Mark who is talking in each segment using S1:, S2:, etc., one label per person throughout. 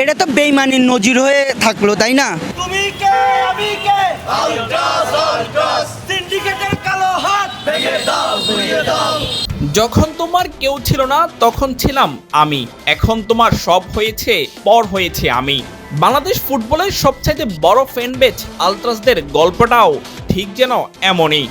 S1: এটা তো বেইমানির নজির হয়ে থাকল তাই না?
S2: তুমি কে? আমি কে? সিন্ডিকেটের কালো হাত।
S3: যখন তোমার কেউ ছিল না তখন ছিলাম আমি। এখন তোমার সব হয়েছে পর হয়েছে আমি। বাংলাদেশ ফুটবলের সবচাইতে বড় ফ্যান বেচ আলট্রাসদের গল্পটাও ঠিক যেন এমনই।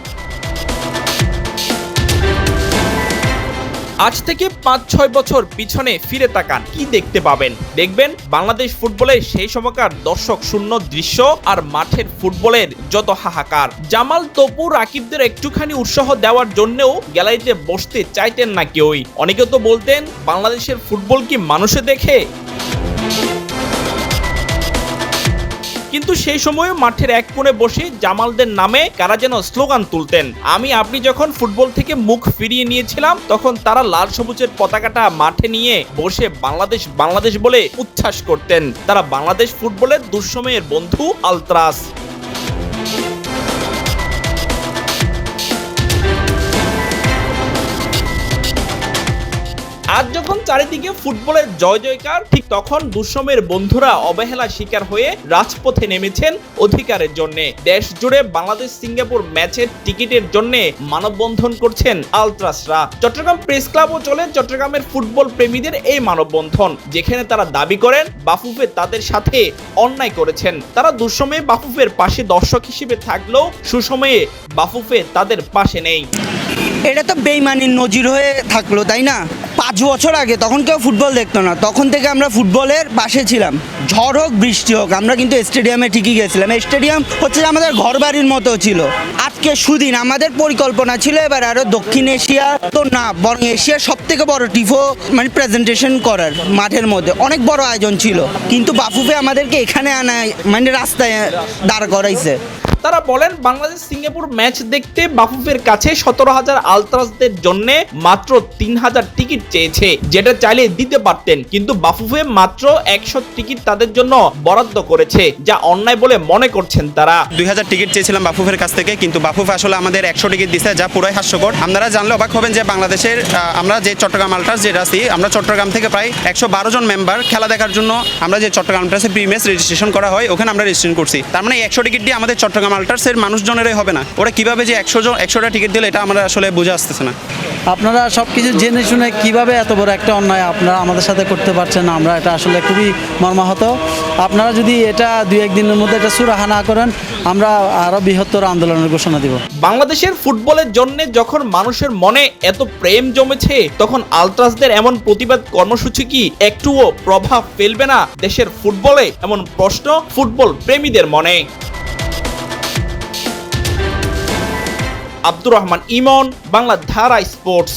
S3: আজ থেকে পাঁচ ছয় বছর পিছনে ফিরে তাকান। কি দেখতে পাবেন? দেখবেন বাংলাদেশ ফুটবলের সেই সময়কার দর্শক শূন্য দৃশ্য আর মাঠের ফুটবলের যত হাহাকার। জামাল, তপু, রাকিবদের একটুখানি উৎসাহ দেওয়ার জন্যও গ্যালারিতে বসতে চাইতেন না কেউই। অনেকে তো বলতেন, বাংলাদেশের ফুটবল কি মানুষে দেখে? কিন্তু সেই সময় মাঠের এক কোণে বসে জামালদের নামে কারা যেন স্লোগান তুলতেন। আমি আপনি যখন ফুটবল থেকে মুখ ফিরিয়ে নিয়েছিলাম, তখন তারা লাল সবুজের পতাকাটা মাঠে নিয়ে বসে বাংলাদেশ বাংলাদেশ বলে উচ্ছ্বাস করতেন। তারা বাংলাদেশ ফুটবলের দুঃসময়ের বন্ধু আলত্রাস। আজ যখন চারিদিকে ফুটবলের জয় জয়কার, ঠিক তখন দুঃসময়ের বন্ধুরা অবহেলা শিকার হয়ে রাজপথে নেমেছেন অধিকারের জন্য। দেশ জুড়ে বাংলাদেশ সিঙ্গাপুর ম্যাচের টিকিটের জন্য মানববন্ধন করছেন আলট্রাসরা। চট্টগ্রাম প্রেস ক্লাবও চলে চট্টগ্রামের ফুটবল প্রেমীদের এই মানববন্ধন, যেখানে তারা দাবি করেন বাফুফে তাদের সাথে অন্যায় করেছেন। তারা দুঃসময়ে বাফুফের পাশে দর্শক হিসেবে থাকলেও সুসময়ে বাফুফে তাদের পাশে নেই।
S1: এটা তো বেইমানির নজির হয়ে থাকল, তাই না? পাঁচ বছর আগে তখন কেউ ফুটবল দেখতো না, তখন থেকে আমরা ফুটবলের পাশে ছিলাম। ঝড় হোক, বৃষ্টি হোক, আমরা কিন্তু স্টেডিয়ামে ঠিকই গেছিলাম। স্টেডিয়াম হচ্ছে আমাদের ঘর বাড়ির মতো ছিল। আজকে সুদিন, আমাদের পরিকল্পনা ছিল এবার আরও দক্ষিণ এশিয়া, তো না, বরং এশিয়ার সব থেকে বড় টিফো মানে প্রেজেন্টেশন করার মাঠের মধ্যে। অনেক বড় আয়োজন ছিল, কিন্তু বাফুফে আমাদেরকে এখানে আনায় মানে রাস্তায় দাঁড় করাইছে।
S3: তারা বলেন, বাংলাদেশ সিঙ্গাপুর ম্যাচ দেখতে বাফুফের কাছে সতেরো হাজার আলট্রাসদের জন্য মাত্র তিন হাজার টিকিট চেয়েছে, যেটা চাইলে দিতে পারতেন। কিন্তু বাফুফে মাত্র একশো টিকিট তাদের জন্য বরাদ্দ করেছে, যা অন্যায় বলে মনে করছেন তারা।
S4: দুই হাজার টিকিট চেয়েছিলাম বাফুফের কাছ থেকে, কিন্তু বাফুফ আসলে আমাদের একশো টিকিট দিছে, যা পুরাই হাস্যকর। আপনারা জানলে অবাক হবেন যে বাংলাদেশের আমরা যে চট্টগ্রাম আলট্রাস যেটা আছি, আমরা চট্টগ্রাম থেকে প্রায় একশো বারো জন মেম্বার খেলা দেখার জন্য আমরা যে চট্টগ্রাম আলট্রাসে প্রিমিয়াস রেজিস্ট্রেশন করা হয়, ওখানে আমরা রেজিস্ট্রেশন করছি। তার মানে একশো টিকিট দিয়ে আমাদের চট্টগ্রাম আলট্রাসের মানুষজনেরই হবে না। ওরা কীভাবে যে একশো জন একশোটা টিকিট দিলে এটা আমরা আসলে বুঝে আসতেছে না।
S5: আপনারা সব কিছু জেনে শুনে কীভাবে এত বড় একটা অন্যায় আপনারা আমাদের সাথে করতে পারছেন? আমরা এটা আসলে খুবই মর্মাহত। আপনারা যদি এটা দুই একদিনের মধ্যে এটা সুরাহা না করেন আমরা আরও বৃহত্তর আন্দোলনের ঘোষণা দিব।
S3: বাংলাদেশের ফুটবলের জন্য যখন মানুষের মনে এত প্রেম জমেছে তখন আলট্রাসদের এমন প্রতিবাদ কর্মসূচি কি একটুও প্রভাব ফেলবে না দেশের ফুটবলে? এমন প্রশ্ন ফুটবল প্রেমীদের মনে। আব্দুর রহমান ইমন বাংলা ধারা স্পোর্টস।